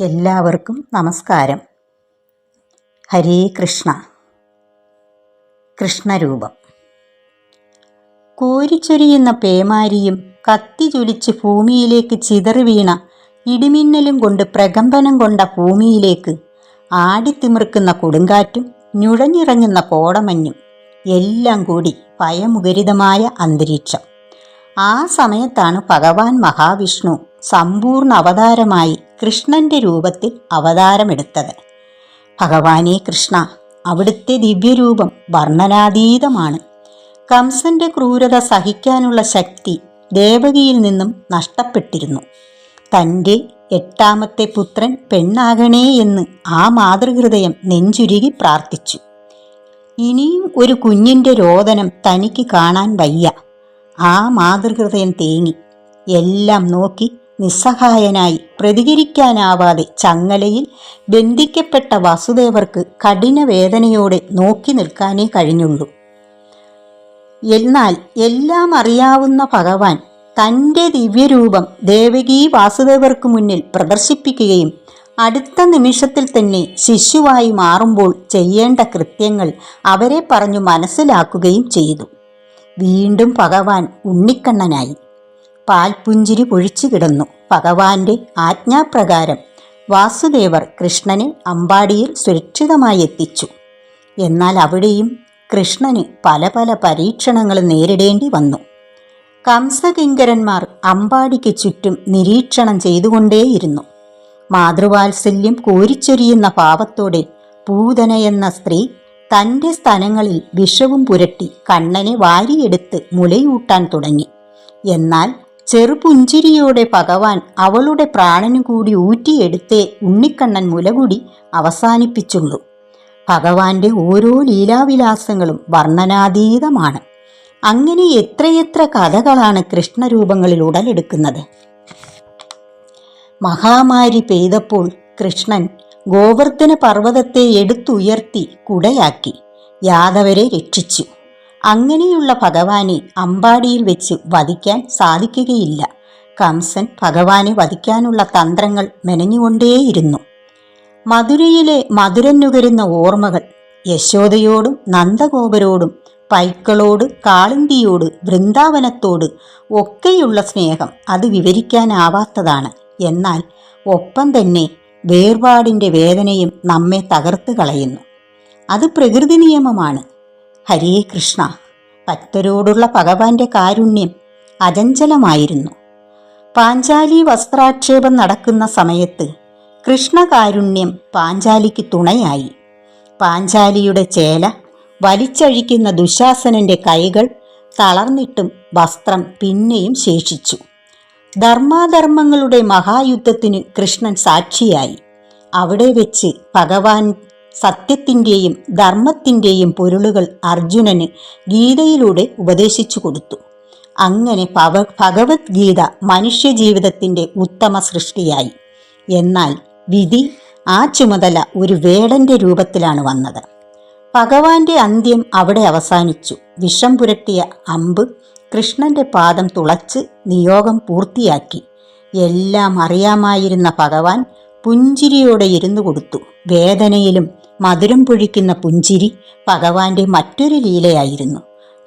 എല്ലാവർക്കും നമസ്കാരം. ഹരേ കൃഷ്ണ. കൃഷ്ണരൂപം. കോരിച്ചൊരിയുന്ന പേമാരിയും കത്തി ജ്വലിച്ച് ഭൂമിയിലേക്ക് ചിതറി വീണ ഇടിമിന്നലും കൊണ്ട് പ്രകമ്പനം കൊണ്ട ഭൂമിയിലേക്ക് ആടിത്തിമിർക്കുന്ന കൊടുങ്കാറ്റും ഞുഴഞ്ഞിറങ്ങുന്ന കോടമഞ്ഞും എല്ലാം കൂടി ഭയമുഖരിതമായ അന്തരീക്ഷം. ആ സമയത്താണ് ഭഗവാൻ മഹാവിഷ്ണു സമ്പൂർണ അവതാരമായി കൃഷ്ണന്റെ രൂപത്തിൽ അവതാരമെടുത്തത്. ഭഗവാനെ കൃഷ്ണ അവിടുത്തെ ദിവ്യരൂപം വർണനാതീതമാണ്. കംസന്റെ ക്രൂരത സഹിക്കാനുള്ള ശക്തി ദേവകിയിൽ നിന്നും നഷ്ടപ്പെട്ടിരുന്നു. തന്റെ എട്ടാമത്തെ പുത്രൻ പെണ്ണാകണേ എന്ന് ആ മാതൃഹൃദയം നെഞ്ചുരുകി പ്രാർത്ഥിച്ചു. ഇനിയും ഒരു കുഞ്ഞിന്റെ രോദനം തനിക്ക് കാണാൻ വയ്യ. ആ മാതൃഹൃദയം തേങ്ങി. എല്ലാം നോക്കി നിസ്സഹായനായി പ്രതികരിക്കാനാവാതെ ചങ്ങലയിൽ ബന്ധിക്കപ്പെട്ട വാസുദേവർക്ക് കഠിന വേദനയോടെ നോക്കി നിൽക്കാനേ കഴിഞ്ഞുള്ളൂ. എന്നാൽ എല്ലാം അറിയാവുന്ന ഭഗവാൻ തന്റെ ദിവ്യരൂപം ദേവകി വാസുദേവർക്ക് മുന്നിൽ പ്രദർശിപ്പിക്കുകയും അടുത്ത നിമിഷത്തിൽ തന്നെ ശിശുവായി മാറുമ്പോൾ ചെയ്യേണ്ട കൃത്യങ്ങൾ അവരെ പറഞ്ഞു മനസ്സിലാക്കുകയും ചെയ്തു. വീണ്ടും ഭഗവാൻ ഉണ്ണിക്കണ്ണനായി. പാൽപുഞ്ചിരി പൊഴിച്ചു കിടന്നു. ഭഗവാന്റെ ആജ്ഞാപ്രകാരം വാസുദേവർ കൃഷ്ണനെ അമ്പാടിയിൽ സുരക്ഷിതമായി എത്തിച്ചു. എന്നാൽ അവിടെയും കൃഷ്ണന് പല പല പരീക്ഷണങ്ങൾ നേരിടേണ്ടി വന്നു. കംസകിങ്കരന്മാർ അമ്പാടിക്ക് ചുറ്റും നിരീക്ഷണം ചെയ്തുകൊണ്ടേയിരുന്നു. മാതൃവാത്സല്യം കോരിച്ചൊരിയുന്ന പാപത്തോടെ പൂതന എന്ന സ്ത്രീ തന്റെ സ്ഥലങ്ങളിൽ വിഷവും പുരട്ടി കണ്ണനെ വാരിയെടുത്ത് മുലയൂട്ടാൻ തുടങ്ങി. എന്നാൽ ചെറുപുഞ്ചിരിയോടെ ഭഗവാൻ അവളുടെ പ്രാണനു കൂടി ഊറ്റിയെടുത്തേ ഉണ്ണിക്കണ്ണൻ മുലകുടി അവസാനിപ്പിച്ചുള്ളൂ. ഭഗവാന്റെ ഓരോ ലീലാവിലാസങ്ങളും വർണനാതീതമാണ്. അങ്ങനെ എത്രയെത്ര കഥകളാണ് കൃഷ്ണരൂപങ്ങളിൽ ഉടലെടുക്കുന്നത്? മഹാമാരി പെയ്തപ്പോൾ കൃഷ്ണൻ ഗോവർദ്ധന പർവതത്തെ എടുത്തുയർത്തി കുടയാക്കി. യാദവരെ രക്ഷിച്ചു. അങ്ങനെയുള്ള ഭഗവാനെ അമ്പാടിയിൽ വെച്ച് വധിക്കാൻ സാധിക്കുകയില്ല. കംസൻ ഭഗവാനെ വധിക്കാനുള്ള തന്ത്രങ്ങൾ മെനഞ്ഞുകൊണ്ടേയിരുന്നു. മധുരയിലെ മധുരന്നുകരുന്ന ഓർമ്മകൾ യശോദയോടും നന്ദഗോപരോടും പൈക്കളോട് കാളിന്തിയോട് വൃന്ദാവനത്തോട് ഒക്കെയുള്ള സ്നേഹം അത് വിവരിക്കാനാവാത്തതാണ്. എന്നാൽ ഒപ്പം തന്നെ വേർപാടിന്റെ വേദനയും നമ്മെ തകർത്ത് കളയുന്നു. അത് പ്രകൃതി നിയമമാണ്. ഹരേ കൃഷ്ണ. ഭക്തരോടുള്ള ഭഗവാന്റെ കാരുണ്യം അചഞ്ചലമായിരുന്നു. പാഞ്ചാലി വസ്ത്രാക്ഷേപം നടക്കുന്ന സമയത്ത് കൃഷ്ണകാരുണ്യം പാഞ്ചാലിക്ക് തുണയായി. പാഞ്ചാലിയുടെ ചേല വലിച്ചഴിക്കുന്ന ദുശാസനന്റെ കൈകൾ തളർന്നിട്ടും വസ്ത്രം പിന്നെയും ശേഷിച്ചു. ധർമാധർമ്മങ്ങളുടെ മഹായുദ്ധത്തിന് കൃഷ്ണൻ സാക്ഷിയായി. അവിടെ വെച്ച് ഭഗവാൻ സത്യത്തിന്റെയും ധർമ്മത്തിന്റെയും പൊരുളുകൾ അർജുനന് ഗീതയിലൂടെ ഉപദേശിച്ചു കൊടുത്തു. അങ്ങനെ പവ ഭഗവത്ഗീത മനുഷ്യജീവിതത്തിന്റെ ഉത്തമ സൃഷ്ടിയായി. എന്നാൽ വിധി ആ ചുമതല ഒരു വേടന്റെ രൂപത്തിലാണ് വന്നത്. ഭഗവാന്റെ അന്ത്യം അവിടെ അവസാനിച്ചു. വിഷം പുരട്ടിയ അമ്പ് കൃഷ്ണന്റെ പാദം തുളച്ച് നിയോഗം പൂർത്തിയാക്കി. എല്ലാം അറിയാമായിരുന്ന ഭഗവാൻ പുഞ്ചിരിയോടെ ഇരുന്നു കൊടുത്തു. വേദനയിലും മധുരം പൊഴിക്കുന്ന പുഞ്ചിരി ഭഗവാന്റെ മറ്റൊരു ലീലയായിരുന്നു.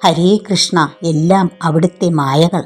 ഹരേ കൃഷ്ണ എല്ലാം അവിടുത്തെ മായകൾ.